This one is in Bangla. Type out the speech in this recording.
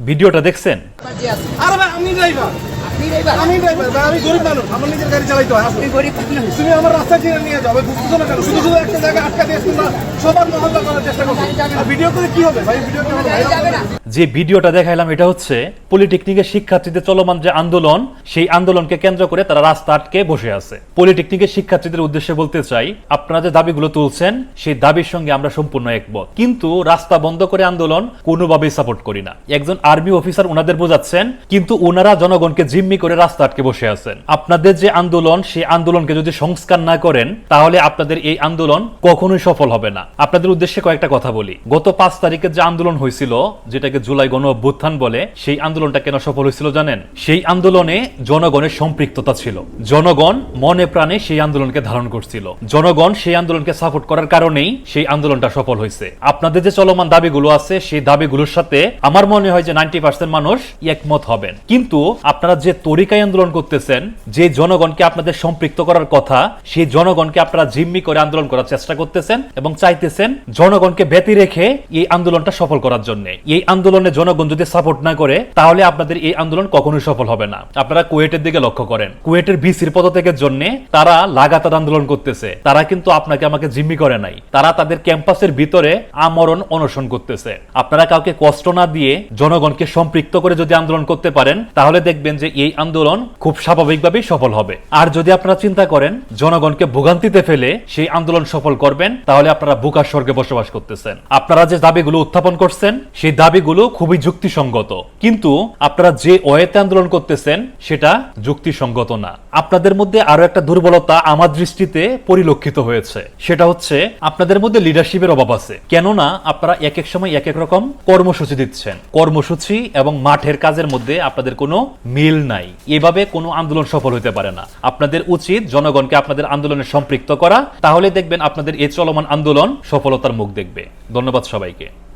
ভিডিওটা দেখছেন? আরে আমি ড্রাইভার আমি ড্রাইভার ভাই আমি গরিব মানুষ আমার নিজের গাড়ি চালাইতে হয় আসলে তুমি আমার রাস্তা চিনে নিয়ে যাবে বুঝতেছো না কেন? শুধু শুধু একটা জায়গায় আটকা দিয়ে তোমরা সবার মহল্লা করার চেষ্টা করছ ভিডিও করে কি হবে? ভাই ভিডিও যে ভিডিওটা দেখাইলাম এটা হচ্ছে পলিটেকনিকের শিক্ষার্থীদের চলমান যে আন্দোলন সেই আন্দোলনকে কেন্দ্র করে তারা রাস্তা আটকে বসে আছে। পলিটেকনিকের শিক্ষার্থীদের উদ্দেশ্যে বলতে চাই আপনারা যে দাবিগুলো তুলছেন সেই দাবির সঙ্গে আমরা সম্পূর্ণ একমত। কিন্তু রাস্তা বন্ধ করে আন্দোলন কোনোভাবেই সাপোর্ট করি না। একজন আর্মি অফিসার ওনাদের বোঝাচ্ছেন কিন্তু ওনারা জনগণকে জিম্মি করে রাস্তা আটকে বসে আছেন। আপনাদের যে আন্দোলন, সেই আন্দোলনকে যদি সংস্কার না করেন, তাহলে আপনাদের এই আন্দোলন কখনোই সফল হবে না। আপনাদের উদ্দেশ্যে কয়েকটা কথা বলি। গত পাঁচ তারিখে যে আন্দোলন হয়েছিল, যেটাকে জুলাই গণ অভ্যুত্থান বলে, সেই আন্দোলনটা কেন সফল হয়েছিল জানেন? সেই আন্দোলনে জনগণের সম্পৃক্ততা ছিল। জনগণ মনে প্রাণে সেই আন্দোলনকে ধারণ করছিল। জনগণ সেই আন্দোলনকে সাপোর্ট করার কারণেই সেই আন্দোলনটা সফল হয়েছে। আপনাদের যে চলমান দাবিগুলো আছে, সেই দাবিগুলোর সাথে আমার মনে হয় যে নাইনটি পার্সেন্ট মানুষ একমত হবেন। কিন্তু আপনারা যে তরিকায় আন্দোলন করতেছেন, যে জনগণকে আপনাদের সম্পৃক্ত করার কথা, সেই জনগণকে আপনারা জিম্মি করে আন্দোলন করার চেষ্টা করতেছেন এবং চাইতেছেন জনগণকে ব্যতি রেখে এই আন্দোলনটা সফল করার জন্য। এই আন্দোলনে জনগণ যদি সাপোর্ট না করে, তাহলে আপনাদের এই আন্দোলন কখনোই সফল হবে না। আপনারা কুয়েটের দিকে লক্ষ্য করেন। কুয়েটের বিসির পদত্যাগের জন্য তারা লাগাতার আন্দোলন করতেছে। তারা কিন্তু আপনাকে আমাকে জিম্মি করে নাই। তারা তাদের ক্যাম্পাসের ভিতরে আমরণ অনশন করতেছে। আপনারা কাউকে কষ্ট না দিয়ে জনগণকে সম্পৃক্ত করে যদি আন্দোলন করতে পারেন, তাহলে দেখবেন যে এই আন্দোলন খুব স্বাভাবিকভাবেই সফল হবে। আর যদি আপনারা চিন্তা করেন, জনগণকে ভোগান্তিতে ফেলে সেই আন্দোলন সফল করবেন, তাহলে আপনারা বুকার স্বর্গে বসবাস করতেছেন। আপনারা যে দাবিগুলো উত্থাপন করছেন, সেই দাবিগুলো খুবই যুক্তিসঙ্গত। কিন্তু আপনারা যে ওয়েতে আন্দোলন করতেছেন, সেটা যুক্তিসঙ্গত না। আপনাদের মধ্যে আরও একটা দুর্বলতা আমার দৃষ্টিতে পরিলক্ষিত হয়েছে। সেটা হচ্ছে, আপনাদের মধ্যে লিডারশিপের অভাব আছে। কেননা, আপনারা এক এক সময় এক এক রকম কর্মসূচি দিচ্ছেন। কর্মসূচি এবং মাঠের কাজের মধ্যে আপনাদের কোনো মিল নাই। এভাবে কোনো আন্দোলন সফল হতে পারে না। আপনাদের উচিত জনগণকে আপনাদের আন্দোলনে সম্পৃক্ত করা। তাহলে দেখবেন আপনাদের এই চলমান আন্দোলন সফলতার মুখ দেখবে। ধন্যবাদ সবাইকে।